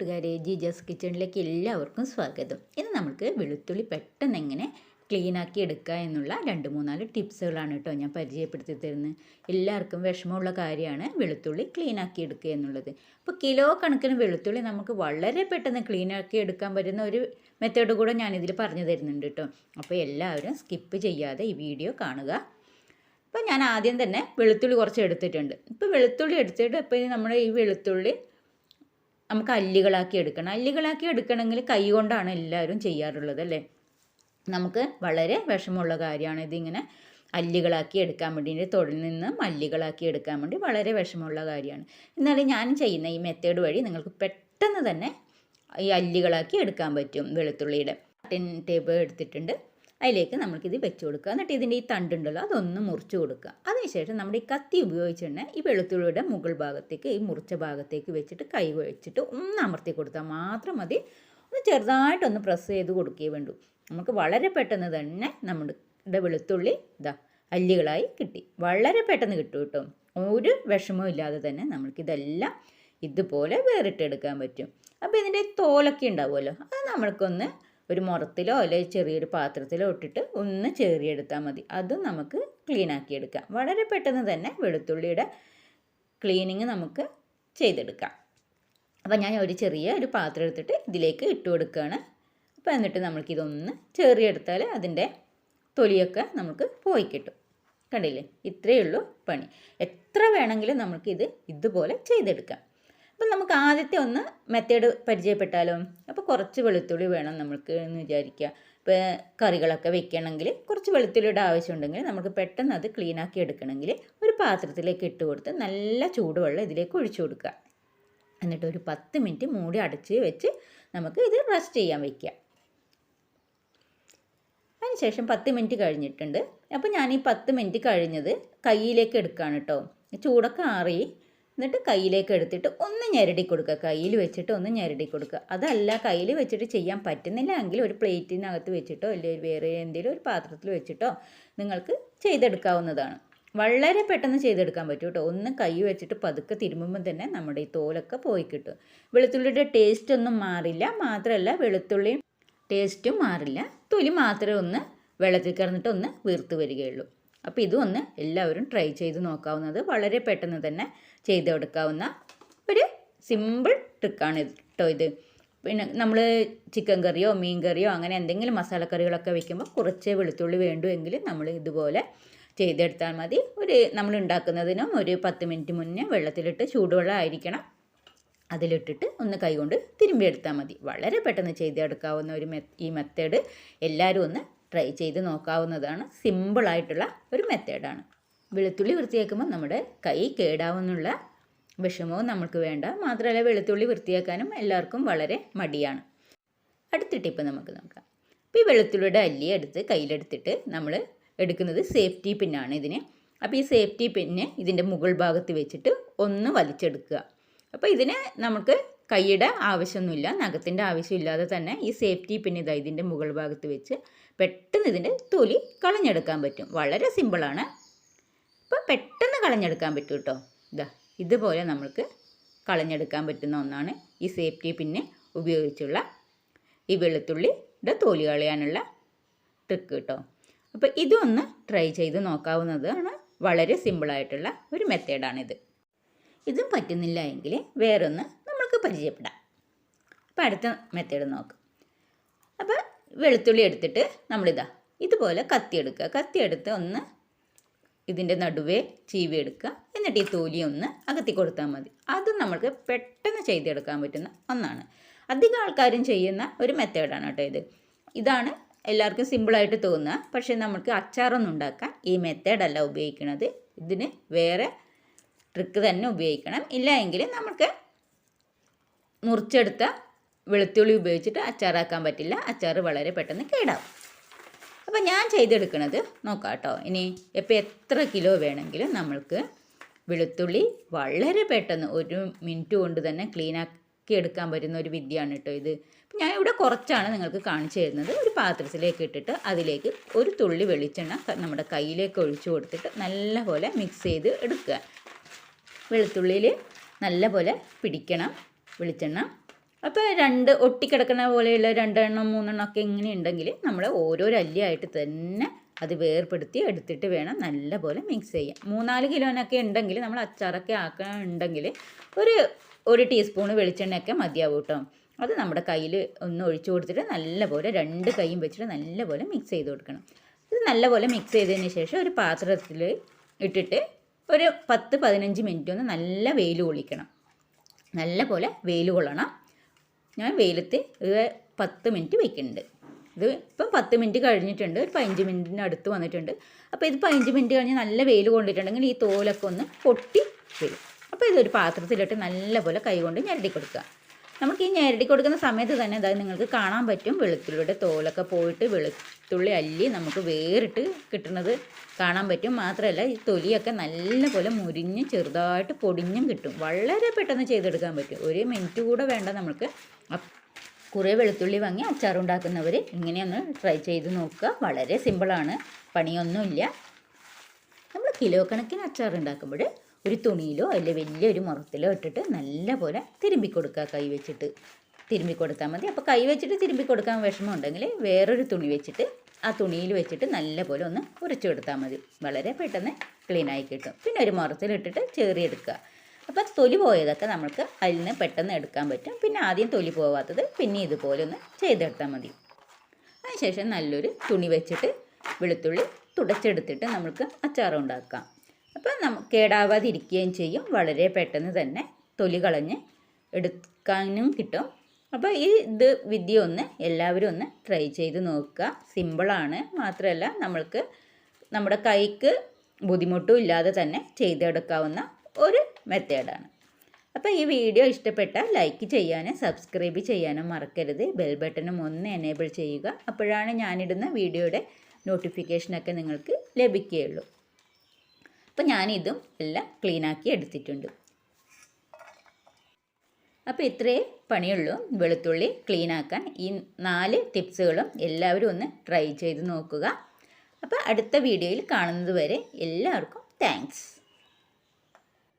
കൂട്ടുകാരെ ജിജസ് കിച്ചണിലേക്ക് എല്ലാവർക്കും സ്വാഗതം. ഇന്ന് നമുക്ക് വെളുത്തുള്ളി പെട്ടെന്ന് എങ്ങനെ ക്ലീൻ ആക്കി എടുക്കുക എന്നുള്ള രണ്ട് മൂന്നാൽ ടിപ്സുകളാണ് കേട്ടോ ഞാൻ പരിചയപ്പെടുത്തി തരുന്നത് എല്ലാവർക്കും വിഷമമുള്ള കാര്യമാണ് വെളുത്തുള്ളി ക്ലീൻ ആക്കി എടുക്കുക എന്നുള്ളത്. അപ്പോൾ കിലോ കണക്കിന് വെളുത്തുള്ളി നമുക്ക് വളരെ പെട്ടെന്ന് ക്ലീൻ ആക്കി എടുക്കാൻ പറ്റുന്ന ഒരു മെത്തേഡ് കൂടെ ഞാനിതിൽ പറഞ്ഞു തരുന്നുണ്ട് കേട്ടോ. അപ്പോൾ എല്ലാവരും സ്കിപ്പ് ചെയ്യാതെ ഈ വീഡിയോ കാണുക. അപ്പോൾ ഞാൻ ആദ്യം തന്നെ വെളുത്തുള്ളി കുറച്ച് എടുത്തിട്ടുണ്ട്. ഇപ്പോൾ വെളുത്തുള്ളി എടുത്തിട്ട് ഇപ്പോൾ നമ്മൾ ഈ വെളുത്തുള്ളി നമുക്ക് അല്ലികളാക്കി എടുക്കണം. അല്ലികളാക്കി എടുക്കണമെങ്കിൽ കൈ കൊണ്ടാണ് എല്ലാവരും ചെയ്യാറുള്ളത് അല്ലേ? നമുക്ക് വളരെ വിഷമമുള്ള കാര്യമാണ് ഇതിങ്ങനെ അല്ലികളാക്കി എടുക്കാൻ വേണ്ടി തൊഴിൽ നിന്ന് മല്ലികളാക്കി എടുക്കാൻ വേണ്ടി വളരെ വിഷമമുള്ള കാര്യമാണ്. എന്നാലും ഞാൻ ചെയ്യുന്ന ഈ മെത്തേഡ് വഴി നിങ്ങൾക്ക് പെട്ടെന്ന് തന്നെ ഈ അല്ലികളാക്കി എടുക്കാൻ പറ്റും വെളുത്തുള്ളിയുടെ. ടെൻ ടേബിൾ എടുത്തിട്ടുണ്ട്. അതിലേക്ക് നമുക്കിത് വെച്ച് കൊടുക്കുക. എന്നിട്ട് ഇതിന്റെ ഈ തണ്ടുണ്ടല്ലോ അതൊന്ന് മുറിച്ച് കൊടുക്കുക. അതിനുശേഷം നമ്മുടെ ഈ കത്തി ഉപയോഗിച്ച് തന്നെ ഈ വെളുത്തുള്ളിയുടെ മുകൾ ഭാഗത്തേക്ക് ഈ മുറിച്ച ഭാഗത്തേക്ക് വെച്ചിട്ട് കൈ വെച്ചിട്ട് ഒന്ന് അമർത്തി കൊടുത്താൽ മാത്രം മതി. ഒന്ന് ചെറുതായിട്ടൊന്ന് പ്രസ് ചെയ്ത് കൊടുക്കുകയേ വേണ്ടൂ. നമുക്ക് വളരെ പെട്ടെന്ന് തന്നെ നമ്മുടെ വെളുത്തുള്ളി ഇതാ അല്ലികളായി കിട്ടി. വളരെ പെട്ടെന്ന് കിട്ടും കേട്ടോ. ഒരു വിഷമവും ഇല്ലാതെ തന്നെ നമുക്കിതെല്ലാം ഇതുപോലെ വേറിട്ടെടുക്കാൻ പറ്റും. അപ്പോൾ ഇതിന്റെ തോലൊക്കെ ഉണ്ടാവുമല്ലോ അത് നമ്മൾക്കൊന്ന് ഒരു മുറത്തിലോ അല്ലെങ്കിൽ ചെറിയൊരു പാത്രത്തിലോ ഇട്ടിട്ട് ഒന്ന് ചേറിയെടുത്താൽ മതി. അതും നമുക്ക് ക്ലീൻ ആക്കിയെടുക്കാം വളരെ പെട്ടെന്ന് തന്നെ വെളുത്തുള്ളിയുടെ ക്ലീനിങ് നമുക്ക് ചെയ്തെടുക്കാം. അപ്പോൾ ഞാൻ ഒരു ചെറിയ ഒരു പാത്രം എടുത്തിട്ട് ഇതിലേക്ക് ഇട്ട് കൊടുക്കുകയാണ്. അപ്പോൾ എന്നിട്ട് നമ്മൾക്കിതൊന്ന് ചേറിയെടുത്താൽ അതിന്റെ തൊലിയൊക്കെ നമുക്ക് പോയി കിട്ടും. കണ്ടില്ലേ? ഇത്രയേ ഉള്ളൂ പണി. എത്ര വേണമെങ്കിലും നമുക്കിത് ഇതുപോലെ ചെയ്തെടുക്കാം. അപ്പം നമുക്ക് ആദ്യത്തെ ഒന്ന് മെത്തേഡ് പരിചയപ്പെട്ടാലോ? കുറച്ച് വെളുത്തുള്ളി വേണം നമുക്ക് എന്ന് വിചാരിക്കുക. ഇപ്പോൾ കറികളൊക്കെ വെക്കണമെങ്കിൽ കുറച്ച് വെളുത്തുള്ളിയുടെ ആവശ്യമുണ്ടെങ്കിൽ നമുക്ക് പെട്ടെന്ന് അത് ക്ലീനാക്കി എടുക്കണമെങ്കിൽ ഒരു പാത്രത്തിലേക്ക് ഇട്ട് കൊടുത്ത് നല്ല ചൂടുവെള്ളം ഇതിലേക്ക് ഒഴിച്ചു കൊടുക്കുക. എന്നിട്ട് ഒരു പത്ത് മിനിറ്റ് മൂടി അടച്ച് വെച്ച് നമുക്ക് ഇത് റെസ്റ്റ് ചെയ്യാൻ വയ്ക്കുക അതിനുശേഷം പത്ത് മിനിറ്റ് കഴിഞ്ഞിട്ടുണ്ട്. അപ്പോൾ ഞാൻ ഈ പത്ത് മിനിറ്റ് കഴിഞ്ഞത് കയ്യിലേക്ക് എടുക്കുകയാണ് കേട്ടോ. ചൂടൊക്കെ ആറി എന്നിട്ട് കയ്യിലേക്ക് എടുത്തിട്ട് ഒന്ന് ഞെരടി കൊടുക്കുക. കയ്യിൽ വെച്ചിട്ട് ഒന്ന് ഞെരടി കൊടുക്കുക. അതല്ല കയ്യിൽ വെച്ചിട്ട് ചെയ്യാൻ പറ്റുന്നില്ല എങ്കിൽ ഒരു പ്ലേറ്റിനകത്ത് വെച്ചിട്ടോ അല്ലെങ്കിൽ വേറെ എന്തെങ്കിലും ഒരു പാത്രത്തിൽ വെച്ചിട്ടോ നിങ്ങൾക്ക് ചെയ്തെടുക്കാവുന്നതാണ്. വളരെ പെട്ടെന്ന് ചെയ്തെടുക്കാൻ പറ്റും കേട്ടോ. ഒന്ന് കൈ വെച്ചിട്ട് പതുക്കെ തിരുമ്പുമ്പോൾ തന്നെ നമ്മുടെ ഈ തോലൊക്കെ പോയി കിട്ടും. വെളുത്തുള്ളിയുടെ ടേസ്റ്റ് ഒന്നും മാറില്ല. മാത്രമല്ല വെളുത്തുള്ളിയും ടേസ്റ്റും മാറില്ല. തൊലി മാത്രമേ ഒന്ന് വെള്ളത്തിൽ കിടന്നിട്ട് ഒന്ന് വീർത്ത് വരികയുള്ളൂ. അപ്പോൾ ഇതൊന്ന് എല്ലാവരും ട്രൈ ചെയ്ത് നോക്കാവുന്നത് വളരെ പെട്ടെന്ന് തന്നെ ചെയ്തെടുക്കാവുന്ന ഒരു സിമ്പിൾ ട്രിക്കാണ് കേട്ടോ ഇത്. പിന്നെ നമ്മൾ ചിക്കൻ കറിയോ മീൻ കറിയോ അങ്ങനെ എന്തെങ്കിലും മസാലക്കറികളൊക്കെ വെക്കുമ്പോൾ കുറച്ച് വെളുത്തുള്ളി വേണ്ടു എങ്കിൽ നമ്മൾ ഇതുപോലെ ചെയ്തെടുത്താൽ മതി. ഒരു നമ്മൾ ഉണ്ടാക്കുന്നതിനും ഒരു പത്ത് മിനിറ്റ് മുന്നേ വെള്ളത്തിലിട്ട് ചൂടുവെള്ളം ആയിരിക്കണം. അതിലിട്ടിട്ട് ഒന്ന് കൈകൊണ്ട് തിരുമ്പിയെടുത്താൽ മതി. വളരെ പെട്ടെന്ന് ചെയ്തെടുക്കാവുന്ന ഒരു ഈ മെത്തേഡ് എല്ലാവരും ഒന്ന് ട്രൈ ചെയ്ത് നോക്കാവുന്നതാണ്. സിമ്പിളായിട്ടുള്ള ഒരു മെത്തേഡാണ് വെളുത്തുള്ളി വൃത്തിയാക്കുമ്പോൾ നമ്മുടെ കൈ കേടാവുന്നുള്ള വിഷമവും നമുക്ക് വേണ്ട. മാത്രമല്ല വെളുത്തുള്ളി വൃത്തിയാക്കാനും എല്ലാവർക്കും വളരെ മടിയാണ്. അടുത്ത ടിപ്പ് നമുക്ക് നോക്കാം. അപ്പോൾ ഈ വെളുത്തുള്ളിയുടെ അല്ലി എടുത്ത് കയ്യിലെടുത്തിട്ട് നമ്മൾ എടുക്കുന്നത് സേഫ്റ്റി പിന്നാണ് ഇതിന്. അപ്പോൾ ഈ സേഫ്റ്റി പിന്നെ ഇതിന്റെ മുകൾ ഭാഗത്ത് വെച്ചിട്ട് ഒന്ന് വലിച്ചെടുക്കുക. അപ്പോൾ ഇതിന് നമുക്ക് കൈയുടെ ആവശ്യമൊന്നുമില്ല. നഖത്തിന്റെ ആവശ്യമില്ലാതെ തന്നെ ഈ സേഫ്റ്റി പിന്നെ ഇതാ ഇതിന്റെ മുകൾ ഭാഗത്ത് വെച്ച് പെട്ടെന്ന് ഇതിന്റെ തൊലി കളഞ്ഞെടുക്കാൻ പറ്റും. വളരെ സിമ്പിളാണ് അപ്പോൾ പെട്ടെന്ന് കളഞ്ഞെടുക്കാൻ പറ്റും കേട്ടോ ഇതാ ഇതുപോലെ നമുക്ക് കളഞ്ഞെടുക്കാൻ പറ്റുന്ന ഒന്നാണ് ഈ സേഫ്റ്റി പിന്നെ ഉപയോഗിച്ചുള്ള ഈ വെളുത്തുള്ളിയുടെ തൊലി കളയാനുള്ള ട്രിക്ക് കേട്ടോ അപ്പോൾ ഇതൊന്ന് ട്രൈ ചെയ്ത് നോക്കാവുന്നതാണ് വളരെ സിമ്പിളായിട്ടുള്ള ഒരു മെത്തേഡാണിത് ഇതും. പറ്റുന്നില്ല എങ്കിൽ വേറൊന്ന് നമ്മൾക്ക് പരിചയപ്പെടാം. അപ്പോൾ അടുത്ത മെത്തേഡ് നോക്കാം. അപ്പോൾ വെളുത്തുള്ളി എടുത്തിട്ട് നമ്മളിതാ ഇതുപോലെ കത്തി എടുക്കുക. കത്തി എടുത്ത് ഒന്ന് ഇതിന്റെ നടുവേ ചീവി എടുക്കുക. എന്നിട്ട് ഈ തോലി ഒന്ന് അകത്തി കൊടുത്താൽ മതി. അത് നമ്മൾക്ക് പെട്ടെന്ന് ചെയ്തെടുക്കാൻ പറ്റുന്ന ഒന്നാണ്. അധികം ആൾക്കാരും ചെയ്യുന്ന ഒരു മെത്തേഡാണ് കേട്ടോ ഇത്. ഇതാണ് എല്ലാവർക്കും സിമ്പിളായിട്ട് തോന്നുക. പക്ഷേ നമുക്ക് അച്ചാറൊന്നും ഉണ്ടാക്കാൻ ഈ മെത്തേഡല്ല ഉപയോഗിക്കുന്നത് ഇതിന് വേറെ ട്രിക്ക് തന്നെ ഉപയോഗിക്കണം. ഇല്ല എങ്കിൽ നമുക്ക് മുറിച്ചെടുത്ത വെളുത്തുള്ളി ഉപയോഗിച്ചിട്ട് അച്ചാറാക്കാൻ പറ്റില്ല. അച്ചാർ വളരെ പെട്ടെന്ന് കേടാവും. അപ്പോൾ ഞാൻ ചെയ്തെടുക്കുന്നത് നോക്കാം കേട്ടോ ഇനി ഇപ്പോൾ എത്ര കിലോ വേണമെങ്കിലും നമ്മൾക്ക് വെളുത്തുള്ളി വളരെ പെട്ടെന്ന് ഒരു മിനിറ്റ് കൊണ്ട് തന്നെ ക്ലീൻ ആക്കി എടുക്കാൻ പറ്റുന്ന ഒരു വിദ്യയാണ് കേട്ടോ ഇത്. ഞാൻ ഇവിടെ കുറച്ചാണ് നിങ്ങൾക്ക് കാണിച്ചു തരുന്നത്. ഒരു പാത്രത്തിലേക്ക് ഇട്ടിട്ട് അതിലേക്ക് ഒരു തുള്ളി വെളിച്ചെണ്ണ നമ്മുടെ കയ്യിലേക്ക് ഒഴിച്ചു കൊടുത്തിട്ട് നല്ലപോലെ മിക്സ് ചെയ്ത് എടുക്കുക. വെളുത്തുള്ളിയിൽ നല്ലപോലെ പിടിക്കണം വെളിച്ചെണ്ണ. അപ്പോൾ രണ്ട് ഒട്ടിക്കിടക്കുന്ന പോലെയുള്ള രണ്ടെണ്ണം മൂന്നെണ്ണം ഒക്കെ ഇങ്ങനെ ഉണ്ടെങ്കിൽ നമ്മൾ ഓരോ അല്ലിയായിട്ട് തന്നെ അത് വേർപ്പെടുത്തി എടുത്തിട്ട് വേണം നല്ലപോലെ മിക്സ് ചെയ്യാൻ. മൂന്നാൽ കിലോനൊക്കെ ഉണ്ടെങ്കിൽ നമ്മൾ അച്ചാറൊക്കെ ആക്കാനുണ്ടെങ്കിൽ ഒരു ഒരു ടീസ്പൂൺ വെളിച്ചെണ്ണയൊക്കെ മതിയാവും കേട്ടോ. അത് നമ്മുടെ കയ്യിൽ ഒന്ന് ഒഴിച്ചു കൊടുത്തിട്ട് നല്ലപോലെ രണ്ട് കൈയും വെച്ചിട്ട് നല്ലപോലെ മിക്സ് ചെയ്ത് കൊടുക്കണം. ഇത് നല്ലപോലെ മിക്സ് ചെയ്തതിന് ശേഷം ഒരു പാത്രത്തിൽ ഇട്ടിട്ട് ഒരു പത്ത് പതിനഞ്ച് മിനിറ്റ് ഒന്ന് നല്ല വെയിൽ കൊള്ളിക്കണം. നല്ല പോലെ വെയിൽ കൊള്ളണം. ഞാൻ വെയിലത്ത് ഒരു പത്ത് മിനിറ്റ് വെക്കുന്നുണ്ട്. ഇത് ഇപ്പം പത്ത് മിനിറ്റ് കഴിഞ്ഞിട്ടുണ്ട് ഒരു പതിനഞ്ച് മിനിറ്റിന് അടുത്ത് വന്നിട്ടുണ്ട്. അപ്പോൾ ഇത് പതിനഞ്ച് മിനിറ്റ് കഴിഞ്ഞ് നല്ല വെയിൽ കൊണ്ടിട്ടുണ്ടെങ്കിൽ ഈ തോലൊക്കെ ഒന്ന് പൊട്ടി വരും. അപ്പോൾ ഇതൊരു പാത്രത്തിലിട്ട് നല്ലപോലെ കൈ കൊണ്ട് ഞെരടി കൊടുക്കുക. നമുക്ക് ഈ ഞെരടി കൊടുക്കുന്ന സമയത്ത് തന്നെ അതായത് നിങ്ങൾക്ക് കാണാൻ പറ്റും. വെളുത്തുള്ളിയുടെ തോലൊക്കെ പോയിട്ട് വെളുത്തുള്ളി അല്ലി നമുക്ക് വേറിട്ട് കിട്ടുന്നത് കാണാൻ പറ്റും. മാത്രമല്ല ഈ തൊലിയൊക്കെ നല്ലപോലെ മുരിഞ്ഞ് ചെറുതായിട്ട് പൊടിഞ്ഞും കിട്ടും. വളരെ പെട്ടെന്ന് ചെയ്തെടുക്കാൻ പറ്റും. ഒരു മിനിറ്റ് കൂടെ വേണ്ട നമുക്ക് കുറേ വെളുത്തുള്ളി വാങ്ങി അച്ചാറുണ്ടാക്കുന്നവർ ഇങ്ങനെയൊന്ന് ട്രൈ ചെയ്ത് നോക്കുക. വളരെ സിമ്പിളാണ്. പണിയൊന്നുമില്ല. നമ്മൾ കിലോ കണക്കിന് അച്ചാർ ഉണ്ടാക്കുമ്പോൾ ഒരു തുണിയിലോ അല്ലെങ്കിൽ വലിയൊരു മുറത്തിലോ ഇട്ടിട്ട് നല്ലപോലെ തിരുമ്പി കൊടുക്കുക കൈ വെച്ചിട്ട്. തിരുമ്പി കൊടുത്താൽ മതി. അപ്പോൾ കൈ വെച്ചിട്ട് തിരുമ്പി കൊടുക്കാൻ വിഷമം ഉണ്ടെങ്കിൽ വേറൊരു തുണി വെച്ചിട്ട് ആ തുണിയിൽ വെച്ചിട്ട് നല്ലപോലെ ഒന്ന് ഉരച്ചു കൊടുത്താൽ മതി. വളരെ പെട്ടെന്ന് ക്ലീനായി കിട്ടും. പിന്നെ ഒരു മുറത്തിലിട്ടിട്ട് ചേറിയെടുക്കുക. അപ്പോൾ തൊലി പോയതൊക്കെ നമുക്ക് അതിൽ നിന്ന് പെട്ടെന്ന് എടുക്കാൻ പറ്റും. പിന്നെ ആദ്യം തൊലി പോവാത്തത് പിന്നെ ഇതുപോലെ ഒന്ന് ചെയ്തെടുത്താൽ മതി. അതിനുശേഷം നല്ലൊരു തുണി വെച്ചിട്ട് വെളുത്തുള്ളി തുടച്ചെടുത്തിട്ട് നമുക്ക് അച്ചാർ ഉണ്ടാക്കാം നമുക്ക് കേടാവാതിരിക്കുകയും ചെയ്യും. വളരെ പെട്ടെന്ന് തന്നെ തൊലി കളഞ്ഞ് എടുക്കാനും കിട്ടും. അപ്പോൾ ഈ ഇത് വിദ്യ ഒന്ന് എല്ലാവരും ഒന്ന് ട്രൈ ചെയ്ത് നോക്കുക. സിമ്പിളാണ് മാത്രമല്ല നമ്മൾക്ക് നമ്മുടെ കൈക്ക് ബുദ്ധിമുട്ടും ഇല്ലാതെ തന്നെ ചെയ്തെടുക്കാവുന്ന ഒരു മെത്തേഡാണ് അപ്പോൾ ഈ വീഡിയോ ഇഷ്ടപ്പെട്ടാൽ ലൈക്ക് ചെയ്യാനും സബ്സ്ക്രൈബ് ചെയ്യാനും മറക്കരുത്. ബെൽ ബട്ടണും ഒന്ന് എനേബിൾ ചെയ്യുക. അപ്പോഴാണ് ഞാനിടുന്ന വീഡിയോയുടെ നോട്ടിഫിക്കേഷനൊക്കെ നിങ്ങൾക്ക് ലഭിക്കുകയുള്ളൂ. അപ്പോൾ ഞാനിതും എല്ലാം ക്ലീനാക്കി എടുത്തിട്ടുണ്ട്. അപ്പോൾ ഇത്രയേ പണിയുള്ളൂ. വെളുത്തുള്ളി ക്ലീനാക്കാൻ ഈ നാല് ടിപ്സുകളും എല്ലാവരും ഒന്ന് ട്രൈ ചെയ്ത് നോക്കുക. അപ്പോൾ അടുത്ത വീഡിയോയിൽ കാണുന്നത് വരെ എല്ലാവർക്കും താങ്ക്സ്.